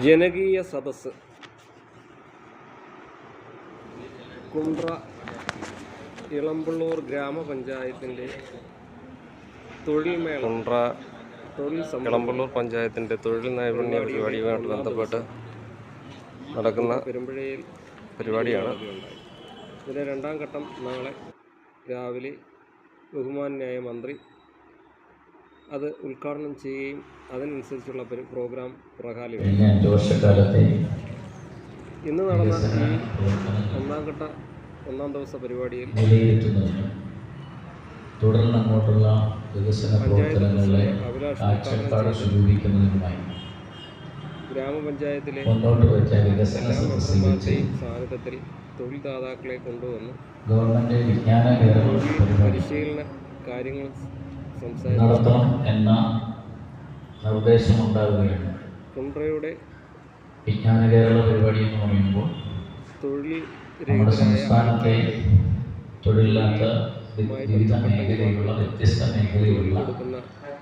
ജനകീയ സദസ് കുണ്ട്ര ഇളമ്പള്ളൂർ ഗ്രാമപഞ്ചായത്തിന്റെ തൊഴിൽ മേള. കുണ്ട്ര തൊഴിൽ ഇളമ്പള്ളൂർ പഞ്ചായത്തിന്റെ തൊഴിൽ നൈപുണ്യ പരിപാടിയുമായിട്ട് ബന്ധപ്പെട്ട് നടക്കുന്ന പെരുമ്പഴയിൽ പരിപാടിയാണ്. ഇതിന്റെ രണ്ടാം ഘട്ടം നാളെ രാവിലെ ബഹുമാന്യായ മന്ത്രി അത് ഉദ്ഘാടനം ചെയ്യുകയും അതിനനുസരിച്ചുള്ള പരി- പ്രോഗ്രാം കഴിഞ്ഞ ഇന്ന് നടന്ന ഈ ഒന്നാം ഘട്ട ഒന്നാം ദിവസ പരിപാടിയിൽ തുടർന്ന് അങ്ങോട്ടുള്ള വികസന പ്രവർത്തനങ്ങളിലെ കാഴ്ചപ്പാട് സ്വരൂപിക്കുന്നതിനുമായി ഗ്രാമപഞ്ചായത്തിലെ മുന്നോട്ട് വെച്ച വികസന സദസ്സിൽ സാന്നിധ്യത്തിൽ തൊഴിൽദാതാക്കളെ കൊണ്ടുവന്ന്. ഗവൺമെന്റ് വിജ്ഞാന തൊഴിൽ പരിശീലന കാര്യങ്ങൾ നടത്തണം എന്ന നിർദ്ദേശമുണ്ടാവുകയാണ്. കുണ്ട്രയുടെ വിജ്ഞാന കേരള പരിപാടി എന്ന് പറയുമ്പോൾ തൊഴിൽ നമ്മുടെ സംസ്ഥാനത്തെ തൊഴിലില്ലാത്ത വിവിധ മേഖലയിലുള്ള വ്യത്യസ്ത മേഖലയിലുള്ള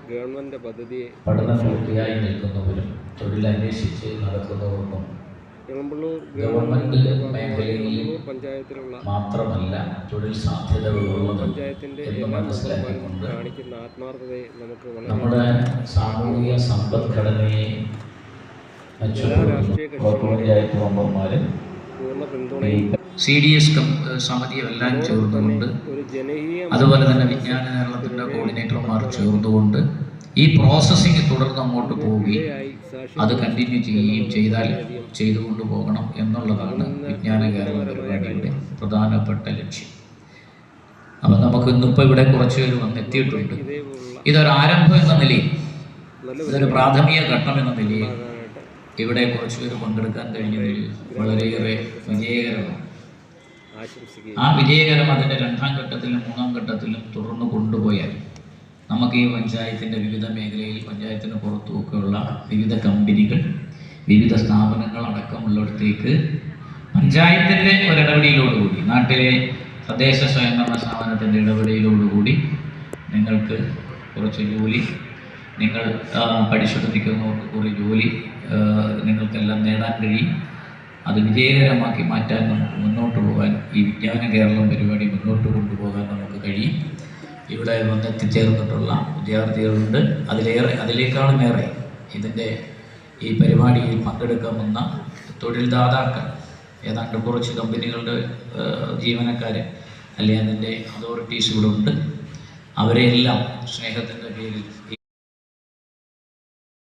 ഗവൺമെന്റ് പദ്ധതിയെ പഠനം പൂർത്തിയായി നിൽക്കുന്നവരും തൊഴിലന്വേഷിച്ച് നടക്കുന്നവർക്കും ഗവൺമെന്റ് മേഖലയിൽ പഞ്ചായത്തിലുള്ള മാത്രമല്ല തൊഴിൽ സാധ്യതകളുള്ളത് പഞ്ചായത്തിന്റെ എന്ന് മനസ്സിലാക്കിക്കൊണ്ട് കാണിക്കുന്ന ആത്മാർത്ഥതയെ നമുക്ക് നമ്മുടെ സാമൂഹിക സമ്പദ്ഘടനയെ പഞ്ചായത്ത് പിന്തുണയും സി ഡി എസ് സമിതിയും എല്ലാം ചേർന്നുകൊണ്ട് അതുപോലെ തന്നെ വിജ്ഞാന കേരളത്തിന്റെ കോർഡിനേറ്റർമാർ ചേർന്നുകൊണ്ട് ഈ പ്രോസസ്സിങ് തുടർന്ന് അങ്ങോട്ട് പോവുകയും അത് കണ്ടിന്യൂ ചെയ്യുകയും ചെയ്താൽ ചെയ്തുകൊണ്ട് പോകണം എന്നുള്ളതാണ് വിജ്ഞാന കേരള പരിപാടിയുടെ പ്രധാനപ്പെട്ട ലക്ഷ്യം. അപ്പം നമുക്ക് ഇന്നിപ്പോൾ ഇവിടെ കുറച്ച് പേര് വന്നെത്തിയിട്ടുണ്ട് ഇതൊരാരംഭം എന്ന നിലയിൽ ഇതൊരു പ്രാഥമിക ഘട്ടം എന്ന നിലയിൽ ഇവിടെ കുറച്ച് പേര് പങ്കെടുക്കാൻ കഴിഞ്ഞതിൽ വളരെയേറെ വിജയകരമാണ്. ആ വിജയകരം അതിന്റെ രണ്ടാം ഘട്ടത്തിലും മൂന്നാം ഘട്ടത്തിലും നമുക്ക് ഈ പഞ്ചായത്തിന്റെ വിവിധ മേഖലയിൽ പഞ്ചായത്തിന് പുറത്തുമൊക്കെയുള്ള വിവിധ കമ്പനികൾ വിവിധ സ്ഥാപനങ്ങൾ അടക്കമുള്ളിടത്തേക്ക് പഞ്ചായത്തിന്റെ ഒരിടപെടലോടുകൂടി നാട്ടിലെ തദ്ദേശ സ്വയംഭരണ സ്ഥാപനത്തിന്റെ ഇടപെടലോടുകൂടി നിങ്ങൾക്ക് കുറച്ച് ജോലി നിങ്ങൾ ആ, പരിശോധിക്കുന്നവർക്ക് കുറേ ജോലി നിങ്ങൾക്കെല്ലാം നേടാൻ കഴിയും. അത് വിജയകരമാക്കി മാറ്റാൻ നമുക്ക് മുന്നോട്ട് പോകാൻ ഈ വിജ്ഞാന കേരളം പരിപാടി മുന്നോട്ട് കൊണ്ടുപോകാൻ നമുക്ക് കഴിയും. ഇവിടെ വന്നെത്തിച്ചേർന്നിട്ടുള്ള വിദ്യാർത്ഥികളുണ്ട്. അതിലേറെ അതിലേക്കാളും ഏറെ ഇതിന്റെ ഈ പരിപാടിയിൽ പങ്കെടുക്കാമെന്ന തൊഴിൽദാതാക്കൾ ഏതാണ്ട് കുറച്ച് കമ്പനികളുടെ ജീവനക്കാർ അല്ലെങ്കിൽ അതിന്റെ അതോറിറ്റീസ് ഇവിടെ ഉണ്ട്. അവരെല്ലാം സ്നേഹത്തിന്റെ പേരിൽ